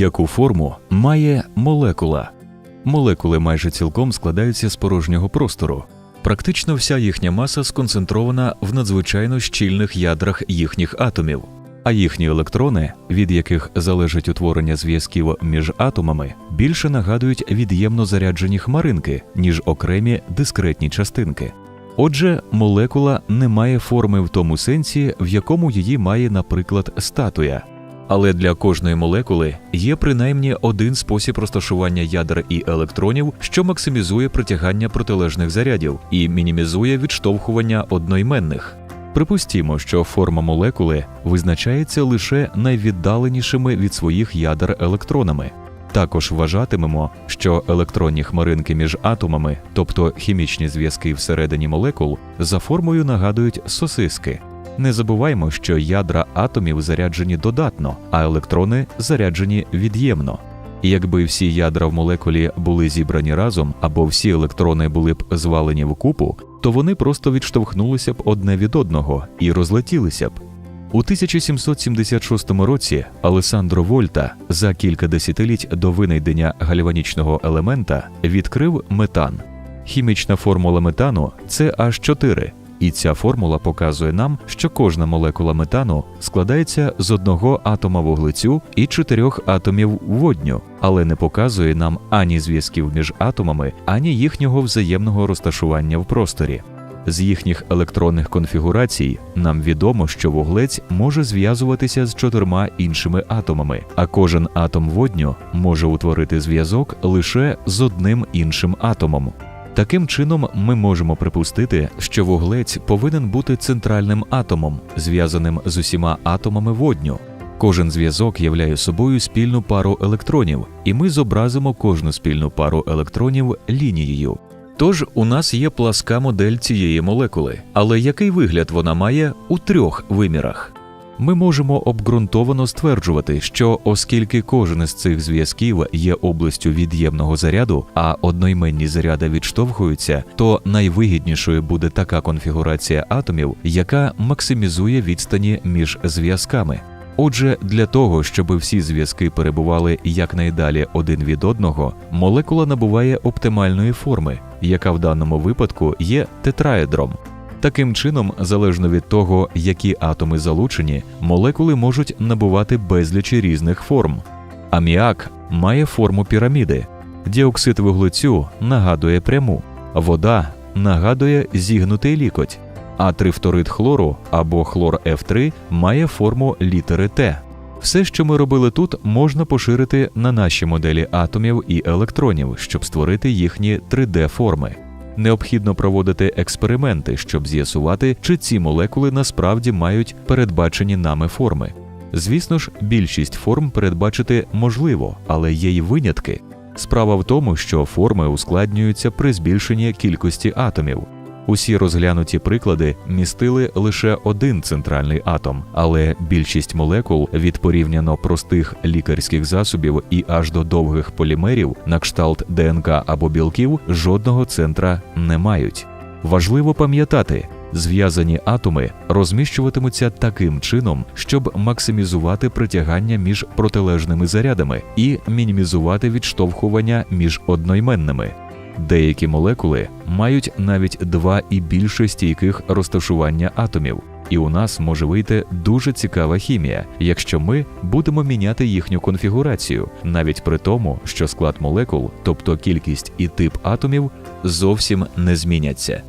Яку форму має молекула? Молекули майже цілком складаються з порожнього простору. Практично вся їхня маса сконцентрована в надзвичайно щільних ядрах їхніх атомів, а їхні електрони, від яких залежить утворення зв'язків між атомами, більше нагадують від'ємно заряджені хмаринки, ніж окремі дискретні частинки. Отже, молекула не має форми в тому сенсі, в якому її має, наприклад, статуя. Але для кожної молекули є принаймні один спосіб розташування ядер і електронів, що максимізує притягання протилежних зарядів і мінімізує відштовхування одноіменних. Припустімо, що форма молекули визначається лише найвіддаленішими від своїх ядер електронами. Також вважатимемо, що електронні хмаринки між атомами, тобто хімічні зв'язки всередині молекул, за формою нагадують сосиски. Не забуваймо, що ядра атомів заряджені додатно, а електрони заряджені від'ємно. Якби всі ядра в молекулі були зібрані разом, або всі електрони були б звалені в купу, то вони просто відштовхнулися б одне від одного і розлетілися б. У 1776 році Алесандро Вольта за кілька десятиліть до винайдення гальванічного елемента відкрив метан. Хімічна формула метану це H4, і ця формула показує нам, що кожна молекула метану складається з одного атома вуглецю і чотирьох атомів водню, але не показує нам ані зв'язків між атомами, ані їхнього взаємного розташування в просторі. З їхніх електронних конфігурацій нам відомо, що вуглець може зв'язуватися з чотирма іншими атомами, а кожен атом водню може утворити зв'язок лише з одним іншим атомом. Таким чином, ми можемо припустити, що вуглець повинен бути центральним атомом, зв'язаним з усіма атомами водню. Кожен зв'язок являє собою спільну пару електронів, і ми зобразимо кожну спільну пару електронів лінією. Тож у нас є пласка модель цієї молекули, але який вигляд вона має у трьох вимірах? Ми можемо обґрунтовано стверджувати, що оскільки кожен із цих зв'язків є областю від'ємного заряду, а одноіменні заряди відштовхуються, то найвигіднішою буде така конфігурація атомів, яка максимізує відстані між зв'язками. Отже, для того, щоб всі зв'язки перебували якнайдалі один від одного, молекула набуває оптимальної форми, яка в даному випадку є тетраедром. Таким чином, залежно від того, які атоми залучені, молекули можуть набувати безліч різних форм. Аміак має форму піраміди, діоксид вуглецю нагадує пряму, вода нагадує зігнутий лікоть, а трифторид хлору або хлор F3 має форму літери Т. Все, що ми робили тут, можна поширити на наші моделі атомів і електронів, щоб створити їхні 3D-форми. Необхідно проводити експерименти, щоб з'ясувати, чи ці молекули насправді мають передбачені нами форми. Звісно ж, більшість форм передбачити можливо, але є й винятки. Справа в тому, що форми ускладнюються при збільшенні кількості атомів. Усі розглянуті приклади містили лише один центральний атом, але більшість молекул від порівняно простих лікарських засобів і аж до довгих полімерів на кшталт ДНК або білків жодного центра не мають. Важливо пам'ятати, зв'язані атоми розміщуватимуться таким чином, щоб максимізувати притягання між протилежними зарядами і мінімізувати відштовхування між одноіменними. Деякі молекули мають навіть два і більше стійких розташування атомів, і у нас може вийти дуже цікава хімія, якщо ми будемо міняти їхню конфігурацію, навіть при тому, що склад молекул, тобто кількість і тип атомів, зовсім не зміняться.